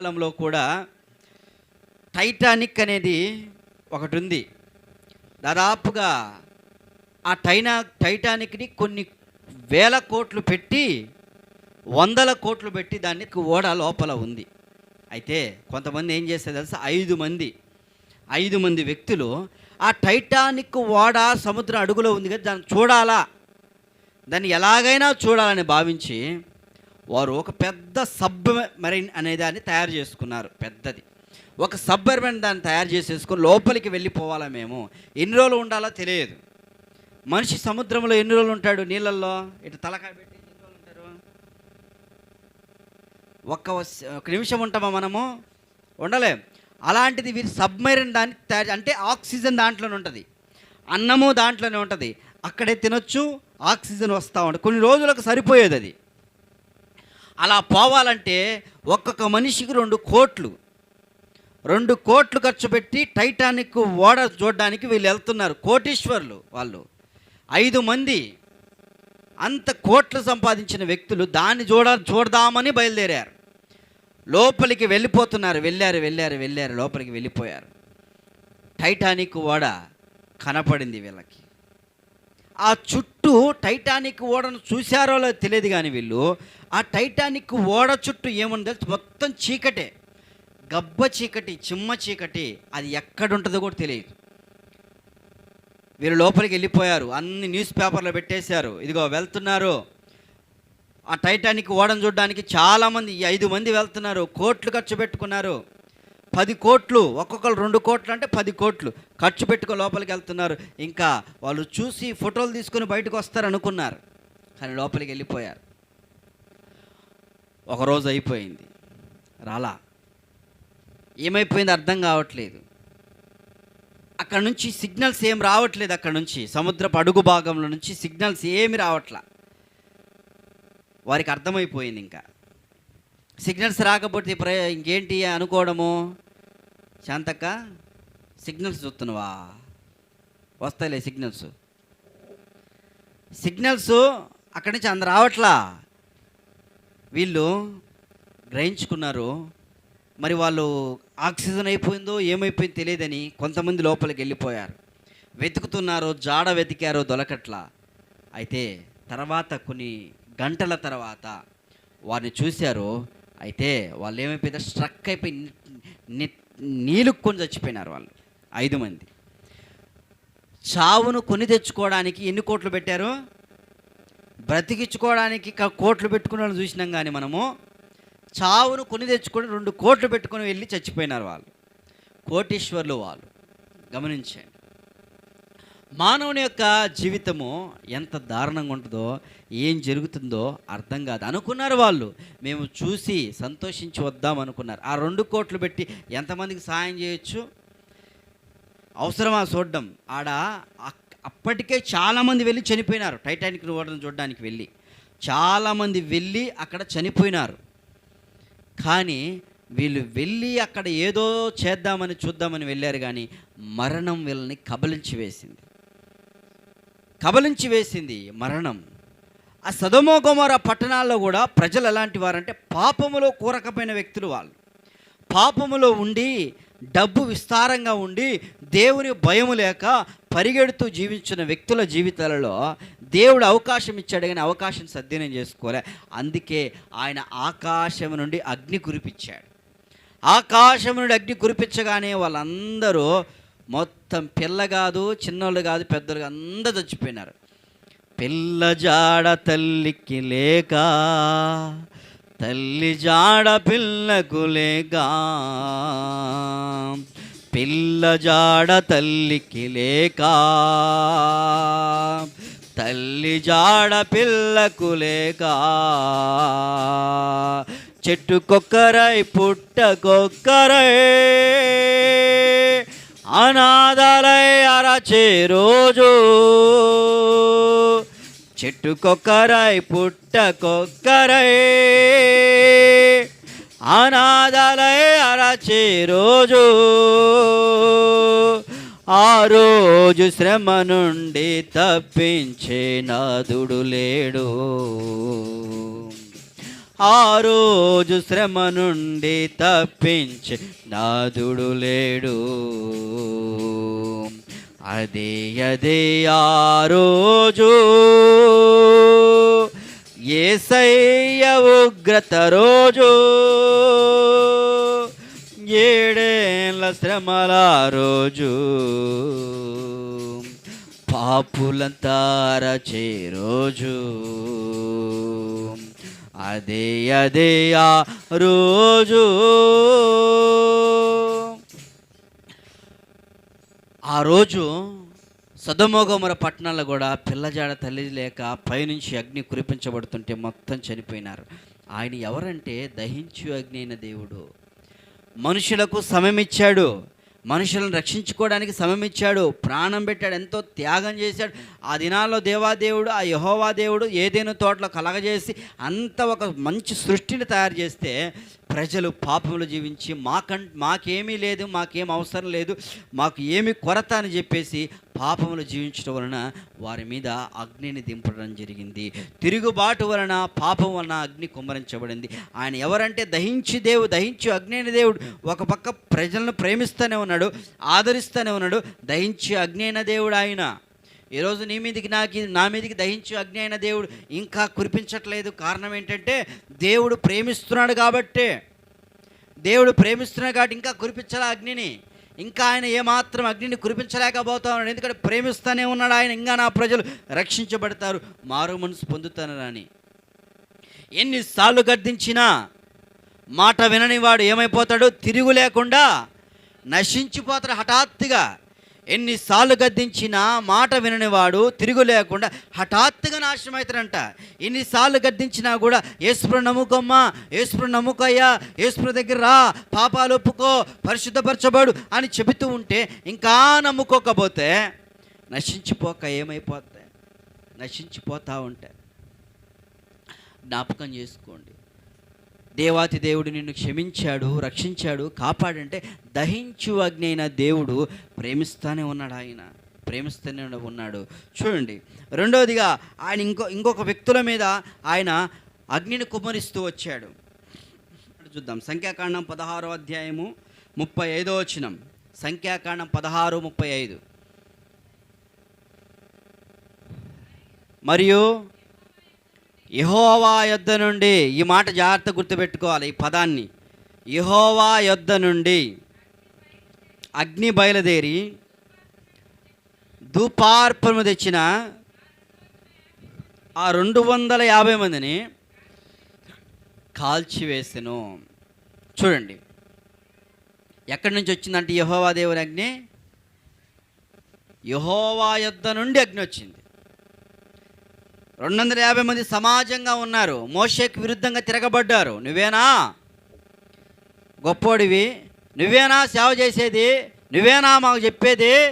కాలంలో కూడా టైటానిక్ అనేది ఒకటి ఉంది దాదాపుగా ఆ టైనా టైటానిక్ని కొన్ని వేల కోట్లు పెట్టి వందల కోట్లు పెట్టి దానికి ఓడ లోపల ఉంది. అయితే కొంతమంది ఏం చేస్తారు తెలుసా? ఐదు మంది ఐదు మంది వ్యక్తులు ఆ టైటానిక్ ఓడ సముద్ర అడుగులో ఉంది కదా దాన్ని చూడాలా? దాన్ని ఎలాగైనా చూడాలని భావించి వారు ఒక పెద్ద సబ్ మెరైన్ అనే దాన్ని తయారు చేసుకున్నారు పెద్దది. ఒక సబ్మరైన్ దాన్ని తయారు చేసేసుకొని లోపలికి వెళ్ళిపోవాలా మేము? ఎన్ని రోజులు ఉండాలో తెలియదు. మనిషి సముద్రంలో ఎన్ని రోజులు ఉంటాడు నీళ్ళల్లో? ఇటు తలకాయ పెట్టి ఎన్ని రోజులు ఉంటారు? ఒక్క ఒక నిమిషం ఉంటామా మనము? ఉండలేం. అలాంటిది వీరు సబ్మెరైన్ దాన్ని తయారు అంటే ఆక్సిజన్ దాంట్లోనే ఉంటుంది. అన్నము దాంట్లోనే ఉంటుంది. అక్కడే తినొచ్చు ఆక్సిజన్ వస్తూ ఉంటుంది. కొన్ని రోజులకు సరిపోయేది అది అలా పోవాలంటే ఒక్కొక్క మనిషికి రెండు కోట్లు. రెండు కోట్లు ఖర్చు పెట్టి టైటానిక్ ఓడ చూడడానికి వీళ్ళు వెళ్తున్నారు కోటీశ్వర్లు వాళ్ళు. ఐదు మంది అంత కోట్లు సంపాదించిన వ్యక్తులు దాన్ని చూడ చూడదామని బయలుదేరారు. లోపలికి వెళ్ళిపోతున్నారు వెళ్ళారు వెళ్ళారు వెళ్ళారు లోపలికి వెళ్ళిపోయారు. టైటానిక్ ఓడ కనపడింది వీళ్ళకి. ఆ చుట్టూ టైటానిక్ ఓడను చూశారో లేదో తెలియదు కానీ వీళ్ళు ఆ టైటానిక్ ఓడ చుట్టూ ఏముంది తెలుసు? మొత్తం చీకటే. గబ్బ చీకటి చిమ్మ చీకటి అది ఎక్కడుంటుందో కూడా తెలియదు. వీరు లోపలికి వెళ్ళిపోయారు. అన్ని న్యూస్ పేపర్లో పెట్టేశారు. ఇదిగో వెళ్తున్నారు. ఆ టైటానిక్ ఓడను చూడడానికి చాలామంది ఐదు మంది వెళ్తున్నారు. కోట్లు ఖర్చు పెట్టుకున్నారు. పది కోట్లు ఒక్కొక్కరు రెండు కోట్లు అంటే పది కోట్లు. ఖర్చు పెట్టుకో లోపలికి వెళ్తున్నారు. ఇంకా వాళ్ళు చూసి ఫోటోలు తీసుకొని బయటకు వస్తారు అనుకున్నారు. కానీ లోపలికి వెళ్ళిపోయారు. ఒక రోజు అయిపోయింది. రాలా. ఏమైపోయింది అర్థం కావట్లేదు. అక్కడ నుంచి సిగ్నల్స్ ఏం రావట్లేదు అక్కడ నుంచి. సముద్రపు అడుగు భాగంలో నుంచి సిగ్నల్స్ ఏమి రావట్లా. వారికి అర్థమైపోయింది ఇంకా. సిగ్నల్స్ రాకపోతే ప్ర ఇంకేంటి అనుకోవడము? శాంతక్క సిగ్నల్స్ చూస్తున్నావా? వస్తాయిలే సిగ్నల్స్. సిగ్నల్స్ అక్కడి నుంచి అందరు రావట్లా? వీళ్ళు గ్రహించుకున్నారు. మరి వాళ్ళు ఆక్సిజన్ అయిపోయిందో ఏమైపోయిందో తెలియదని కొంతమంది లోపలికి వెళ్ళిపోయారు. వెతుకుతున్నారో జాడ వెతికారో దొలకట్లా. అయితే తర్వాత కొన్ని గంటల తర్వాత వారిని చూశారు. అయితే వాళ్ళు ఏమైపోయిందో స్ట్రక్ అయిపోయి ని- నీలుక్కొని చచ్చిపోయినారు వాళ్ళు ఐదు మంది. చావును కొని తెచ్చుకోవడానికి ఎన్ని కోట్లు పెట్టారు? బ్రతికించుకోవడానికి కోట్లు పెట్టుకున్న వాళ్ళు చూసినాం కానీ మనము చావును కొని తెచ్చుకొని రెండు కోట్లు పెట్టుకొని వెళ్ళి చచ్చిపోయినారు వాళ్ళు. కోటీశ్వర్లు వాళ్ళు. గమనించండి. మానవుని యొక్క జీవితము ఎంత దారుణంగా ఉంటుందో ఏం జరుగుతుందో అర్థం కాదు. అనుకున్నారు వాళ్ళు. మేము చూసి సంతోషించి వద్దాం అనుకున్నారు. ఆ రెండు కోట్లు పెట్టి ఎంతమందికి సాయం చేయొచ్చు? అవసరమా చూడడం? ఆడ అప్పటికే చాలామంది వెళ్ళి చనిపోయినారు. టైటానిక్ ఓడను చూడడానికి వెళ్ళి. చాలామంది వెళ్ళి అక్కడ చనిపోయినారు. కానీ వీళ్ళు వెళ్ళి అక్కడ ఏదో చేద్దామని చూద్దామని వెళ్ళారు కానీ మరణం వీళ్ళని కబలించి వేసింది. కబలించి వేసింది మరణం. ఆ సదమోగమర పట్టణాల్లో కూడా ప్రజలు ఎలాంటి వారంటే పాపములో కూరకపోయిన వ్యక్తులు వాళ్ళు. పాపములో ఉండి డబ్బు విస్తారంగా ఉండి దేవుని భయము లేక పరిగెడుతూ జీవించిన వ్యక్తుల జీవితాలలో దేవుడు అవకాశం ఇచ్చాడు కానీ అవకాశం సద్వినియోగం చేసుకోలే. అందుకే ఆయన ఆకాశం నుండి అగ్ని కురిపించాడు. ఆకాశం నుండి అగ్ని కురిపించగానే వాళ్ళందరూ మొత్తం పిల్ల కాదు చిన్నోళ్ళు కాదు పెద్దలు అందరు అందరూ చచ్చిపోయినారు. పిల్ల జాడ తల్లికి లేక తల్లి జాడ పిల్లకు లేక పిల్ల జాడ తల్లికి లేక తల్లి జాడ పిల్లకు లేక పుట్ట కొక్కరాయ్ అనాథాలై అరచే రోజు. చెట్టుకొక్కరై పుట్టకొక్కరై అనాథాలై అరచే రోజు. ఆ రోజు శ్రమ నుండి తప్పించే నాదుడు లేడు. ఆ రోజు శ్రమ నుండి తప్పించి నాదుడు లేడు. అదే అదే ఆ రోజు ఏసయ్య ఉగ్రత రోజు. ఏడేళ్ళ శ్రమల రోజు. పాపులంతారచే రోజు. అదే అదే ఆ రోజు. ఆ రోజు సదమోగమర పట్టణాల్లో కూడా పిల్లజాడ తల్లి లేక పైనుంచి అగ్ని కురిపించబడుతుంటే మొత్తం చనిపోయినారు. ఆయన ఎవరంటే దహించు అగ్ని అయిన దేవుడు. మనుషులకు సమయం ఇచ్చాడు. మనుషులను రక్షించుకోవడానికి సమయం ఇచ్చాడు ప్రాణం పెట్టాడు. ఎంతో త్యాగం చేశాడు. ఆ దినాల్లో దేవాదేవుడు ఆ యహోవా దేవుడు ఏదైనా తోటలో కలగజేసి అంత ఒక మంచి సృష్టిని తయారు చేస్తే ప్రజలు పాపములు జీవించి మాకం మాకేమీ లేదు మాకేం అవసరం లేదు మాకు ఏమి కొరత అని చెప్పేసి పాపములు జీవించడం వలన వారి మీద అగ్నిని దింపడం జరిగింది. తిరుగుబాటు వలన పాపం వలన అగ్ని కుమ్మరించబడింది. ఆయన ఎవరంటే దహించి దేవు దహించి అగ్ని దేవుడు. ఒక పక్క ప్రజలను ప్రేమిస్తూనే ఉన్నాడు ఆదరిస్తూనే ఉన్నాడు దహించి అగ్ని అయిన దేవుడు ఆయన. ఈరోజు నీ మీదకి నాకు నా మీదకి దహించి అగ్ని అయిన దేవుడు ఇంకా కురిపించట్లేదు. కారణం ఏంటంటే దేవుడు ప్రేమిస్తున్నాడు కాబట్టే. దేవుడు ప్రేమిస్తున్నాడు కాబట్టి ఇంకా కురిపించాలి అగ్నిని. ఇంకా ఆయన ఏమాత్రం అగ్నిని కురిపించలేకపోతా ఉన్నాడు. ఎందుకంటే ప్రేమిస్తూనే ఉన్నాడు ఆయన. ఇంకా నా ప్రజలు రక్షించబడతారు. మారు మనసు పొందుతారు ఎన్నిసార్లు గర్దించినా మాట వినని వాడు ఏమైపోతాడు? తిరుగు లేకుండా నశించిపోతాడు హఠాత్తుగా. ఎన్నిసార్లు గద్దించినా మాట విననివాడు తిరుగు లేకుండా హఠాత్తుగా నాశనం అవుతాడంట ఎన్నిసార్లు గద్దించినా కూడా ఏసుప్రు నమ్ముకోమ్మా ఏసుప్రు నమ్ముకయ్యా ఏసుప్రు దగ్గర రా పాపాలు ఒప్పుకో పరిశుద్ధపరచబడు అని చెబుతూ ఉంటే ఇంకా నమ్ముకోకపోతే నశించిపోక ఏమైపోతాయి? నశించిపోతూ ఉంటాయి. జ్ఞాపకం చేసుకోండి. దేవాతి దేవుడు నిన్ను క్షమించాడు రక్షించాడు కాపాడంటే దహించు అగ్ని అయిన దేవుడు ప్రేమిస్తూనే ఉన్నాడు ఆయన ప్రేమిస్తూనే ఉన్నాడు. చూడండి రెండవదిగా ఆయన ఇంకో ఇంకొక వ్యక్తుల మీద ఆయన అగ్నిని కుమరిస్తూ వచ్చాడు. చూద్దాం సంఖ్యాకాండం పదహారో అధ్యాయము ముప్పై ఐదో వచనం. సంఖ్యాకాండం పదహారు ముప్పై ఐదు. మరియు యహోవా యొద్ద నుండి ఈ మాట జాగ్రత్త గుర్తుపెట్టుకోవాలి ఈ పదాన్ని. యహోవా యొద్ద నుండి అగ్ని బయలుదేరి ధూపార్పణము తెచ్చిన ఆ రెండు వందల యాభై మందిని కాల్చివేసెను. చూడండి. ఎక్కడి నుంచి వచ్చిందంటే యహోవా దేవుని అగ్ని? యహోవా యొద్ద నుండి అగ్ని వచ్చింది. రెండు వందల యాభై మంది సమాజంగా ఉన్నారు. మోషేకి విరుద్ధంగా తిరగబడ్డారు. నువ్వేనా? గొప్పోడివి. నువ్వేనా సేవ చేసేది? నువ్వేనా మాకు చెప్పేది?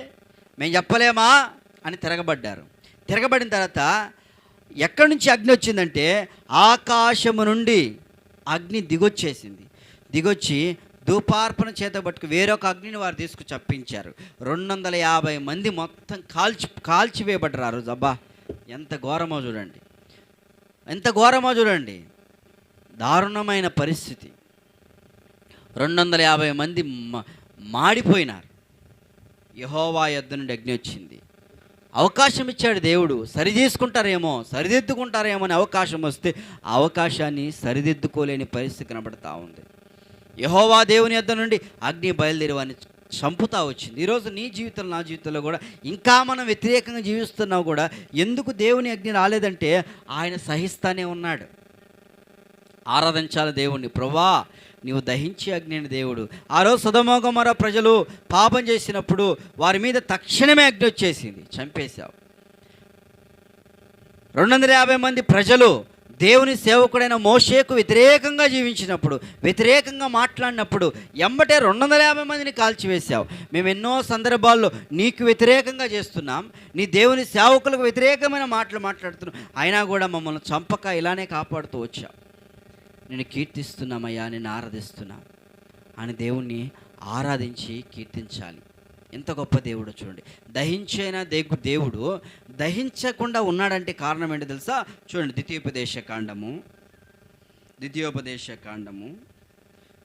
మేము చెప్పలేమా? అని తిరగబడ్డారు. తిరగబడిన తర్వాత ఎక్కడి నుంచి అగ్ని వచ్చిందంటే ఆకాశము నుండి అగ్ని దిగొచ్చేసింది. దిగొచ్చి ధూపార్పణ చేత పట్టుకు వేరొక అగ్నిని వారు తీసుకు చప్పించారు. రెండు వందల యాభై మంది మొత్తం కాల్చి కాల్చివేయబడ్డారు. జబ్బా ఎంత ఘోరమో చూడండి. ఎంత ఘోరమో చూడండి. దారుణమైన పరిస్థితి. రెండు వందల యాభై మంది మాడిపోయినారు. యహోవా యొద్ద నుండి అగ్ని వచ్చింది. అవకాశం ఇచ్చాడు దేవుడు. సరిచేసుకుంటారేమో సరిదిద్దుకుంటారేమో అని అవకాశం వస్తే ఆ అవకాశాన్ని సరిదిద్దుకోలేని పరిస్థితి కనబడతా ఉంది. యహోవా దేవుని యొద్ద నుండి అగ్ని బయలుదేరి వారిని చంపుతా వచ్చింది. ఈరోజు నీ జీవితంలో నా జీవితంలో కూడా ఇంకా మనం వ్యతిరేకంగా జీవిస్తున్నావు కూడా ఎందుకు దేవుని అగ్ని రాలేదంటే ఆయన సహిస్తానే ఉన్నాడు. ఆరాధించాలి దేవుణ్ణి. ప్రభా నీవు దహించి అగ్ని దేవుడు. ఆ రోజు సుధమోగమర ప్రజలు పాపం చేసినప్పుడు వారి మీద తక్షణమే అగ్ని వచ్చేసింది. చంపేశావు. రెండు వందల యాభై మంది ప్రజలు దేవుని సేవకుడైన మోషేకు వ్యతిరేకంగా జీవించినప్పుడు వ్యతిరేకంగా మాట్లాడినప్పుడు ఎంబటే రెండు వందల యాభై మందిని కాల్చివేశావు. మేము ఎన్నో సందర్భాల్లో నీకు వ్యతిరేకంగా చేస్తున్నాం నీ దేవుని సేవకులకు వ్యతిరేకమైన మాటలు మాట్లాడుతున్నాం. అయినా కూడా మమ్మల్ని చంపక ఇలానే కాపాడుతూ వచ్చావు. నేను కీర్తిస్తున్నామయ్యా నేను ఆరాధిస్తున్నా. అని దేవుణ్ణి ఆరాధించి కీర్తించాలి. ఎంత గొప్ప దేవుడు చూడండి. దహించైన దేగు దేవుడు దహించకుండా ఉన్నాడంటే కారణం ఏంటి తెలుసా? చూడండి ద్వితీయోపదేశ కాండము. ద్వితీయోపదేశ కాండము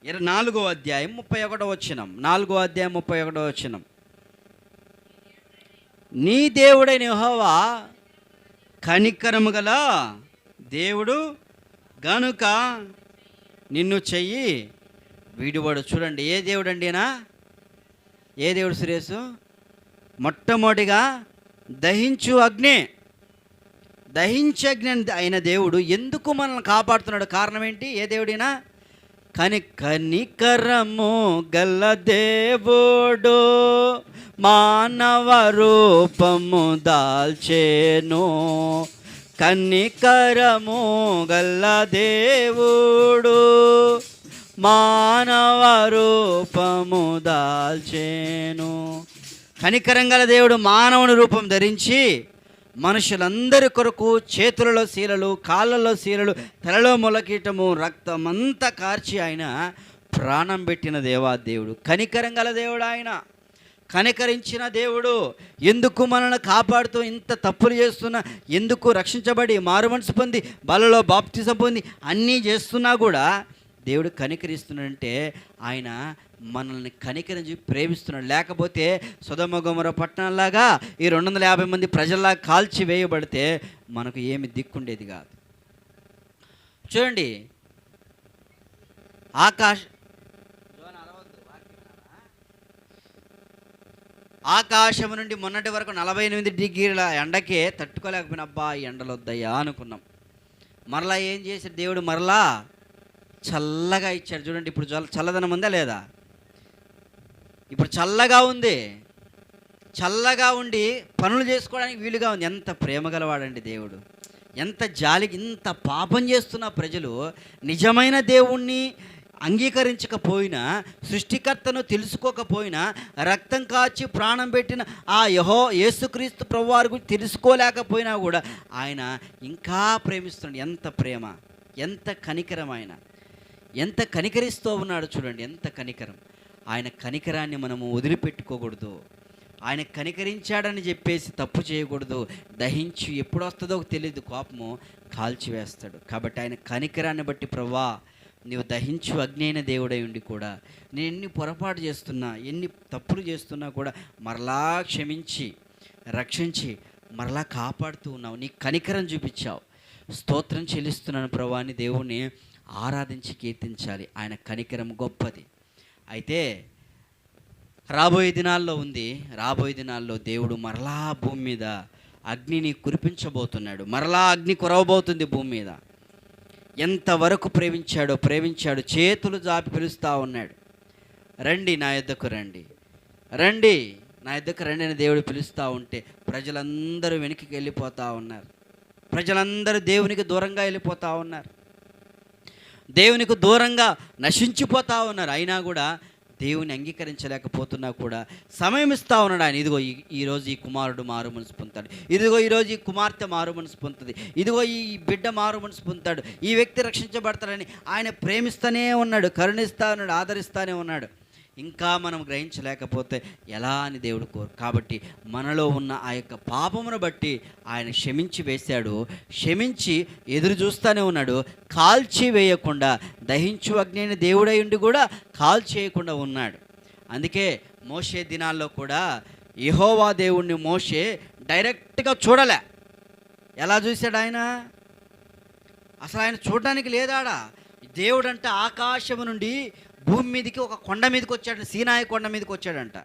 ఇరవై నాలుగో అధ్యాయం ముప్పై ఒకటో వచ్చినం నాలుగో అధ్యాయం ముప్పై ఒకటో వచ్చినం నీ దేవుడైన యహోవా కనికరము గల దేవుడు గనుక నిన్ను చెయ్యి వీడివాడు. చూడండి ఏ దేవుడు అండినా ఏ దేవుడు సురేసు? మొట్టమొదటిగా దహించు అగ్ని. దహించే అగ్ని అయిన దేవుడు ఎందుకు మనల్ని కాపాడుతున్నాడు? కారణం ఏంటి? ఏ దేవుడినా? కని కనికరము గల్ల దేవుడు మానవ రూపము దాల్చేను. కనికరము గల్ల దేవుడు మానవ రూపము దాల్చేను. కనికరం గల దేవుడు మానవుని రూపం ధరించి మనుషులందరి కొరకు చేతులలో శీలలు కాళ్ళలో శీలలు తలలో మొలకీటము రక్తమంతా కార్చి ఆయన ప్రాణం పెట్టిన దేవా దేవుడు. కనికరం గల దేవుడు ఆయన. కనికరించిన దేవుడు ఎందుకు మనల్ని కాపాడుతూ ఇంత తప్పులు చేస్తున్నా ఎందుకు రక్షించబడి మారు పొంది బలలో బాప్తిసం పొంది అన్నీ చేస్తున్నా కూడా దేవుడు కనికరిస్తున్నాడంటే ఆయన మనల్ని కనికరించి ప్రేమిస్తున్నాడు. లేకపోతే సుధమగుమర పట్టణంలాగా ఈ రెండు వందల యాభై మంది ప్రజల్లాగా కాల్చి వేయబడితే మనకు ఏమి దిక్కుండేది కాదు. చూడండి. ఆకాశ ఆకాశం నుండి మొన్నటి వరకు నలభై ఎనిమిది డిగ్రీల ఎండకే తట్టుకోలేకపోయిన అబ్బా ఈ ఎండలు వద్దయ్యా అనుకున్నాం. మరలా ఏం చేశాడు దేవుడు? మరలా చల్లగా ఇచ్చాడు. చూడండి ఇప్పుడు చల్ల చల్లదనం ఉందా లేదా? ఇప్పుడు చల్లగా ఉంది. చల్లగా ఉండి పనులు చేసుకోవడానికి వీలుగా ఉంది. ఎంత ప్రేమ గలవాడండి దేవుడు. ఎంత జాలికి ఇంత పాపం చేస్తున్న ప్రజలు నిజమైన దేవుణ్ణి అంగీకరించకపోయినా సృష్టికర్తను తెలుసుకోకపోయినా రక్తం కాచి ప్రాణం పెట్టిన ఆ యహో యేసుక్రీస్తు ప్రభువారి గురించి తెలుసుకోలేకపోయినా కూడా ఆయన ఇంకా ప్రేమిస్తున్నాడు. ఎంత ప్రేమ ఎంత కనికరమైన ఆయన ఎంత కనికరిస్తూ ఉన్నాడు చూడండి ఎంత కనికరం. ఆయన కనికరాన్ని మనము వదిలిపెట్టుకోకూడదు. ఆయన కనికరించాడని చెప్పేసి తప్పు చేయకూడదు. దహించి ఎప్పుడు వస్తుందో తెలియదు కోపము కాల్చివేస్తాడు. కాబట్టి ఆయన కనికరాన్ని బట్టి ప్రవ్వా నీవు దహించు అగ్ని దేవుడై ఉండి కూడా నేను ఎన్ని పొరపాటు చేస్తున్నా ఎన్ని తప్పులు చేస్తున్నా కూడా మరలా క్షమించి రక్షించి మరలా కాపాడుతూ ఉన్నావు. నీ కనికరం చూపించావు. స్తోత్రం చెల్లిస్తున్నాను ప్రభా అని దేవుణ్ణి ఆరాధించి కీర్తించాలి. ఆయన కనికరం గొప్పది. అయితే రాబోయే దినాల్లో ఉంది. రాబోయే దినాల్లో దేవుడు మరలా భూమి మీద అగ్నిని కురిపించబోతున్నాడు. మరలా అగ్ని కురవబోతుంది భూమి మీద. ఎంతవరకు ప్రేమించాడో ప్రేమించాడు. చేతులు జాపి పిలుస్తూ ఉన్నాడు. రండి నా యొద్దకు రండి. రండి నా యొద్దకు రండి అని దేవుడు పిలుస్తూ ఉంటే ప్రజలందరూ వెనక్కి వెళ్ళిపోతూ ఉన్నారు. ప్రజలందరూ దేవునికి దూరంగా వెళ్ళిపోతూ ఉన్నారు. దేవునికి దూరంగా నశించిపోతా ఉన్నారు. అయినా కూడా దేవుని అంగీకరించలేకపోతున్నా కూడా సమయం ఇస్తా ఉన్నాడు ఆయన. ఇదిగో ఈ- ఈరోజు ఈ కుమారుడు మారు మనసు పొందుతాడు. ఇదిగో ఈరోజు ఈ కుమార్తె మారు మనసు పొందుతుంది. ఇదిగో ఈ బిడ్డ మారు మనసు పొందుతాడు. ఈ వ్యక్తి రక్షించబడతాడని ఆయన ప్రేమిస్తూనే ఉన్నాడు కరుణిస్తూ ఉన్నాడు ఆదరిస్తూనే ఉన్నాడు. ఇంకా మనం గ్రహించలేకపోతే ఎలా అని దేవుడు కోరు? కాబట్టి మనలో ఉన్న ఆ యొక్క పాపమును బట్టి ఆయన క్షమించి వేశాడు. క్షమించి ఎదురు చూస్తూనే ఉన్నాడు. కాల్చి వేయకుండా దహించు అగ్ని దేవుడై ఉండి కూడా కాల్చేయకుండా ఉన్నాడు. అందుకే మోషే దినాల్లో కూడా యహోవా దేవుణ్ణి మోషే డైరెక్ట్గా చూడలే. ఎలా చూశాడు ఆయన? అసలు ఆయన చూడడానికి లేదాడా? దేవుడంటే ఆకాశము నుండి భూమి మీదకి ఒక కొండ మీదకి వచ్చాడు సీనాయి కొండ మీదకి వచ్చాడంట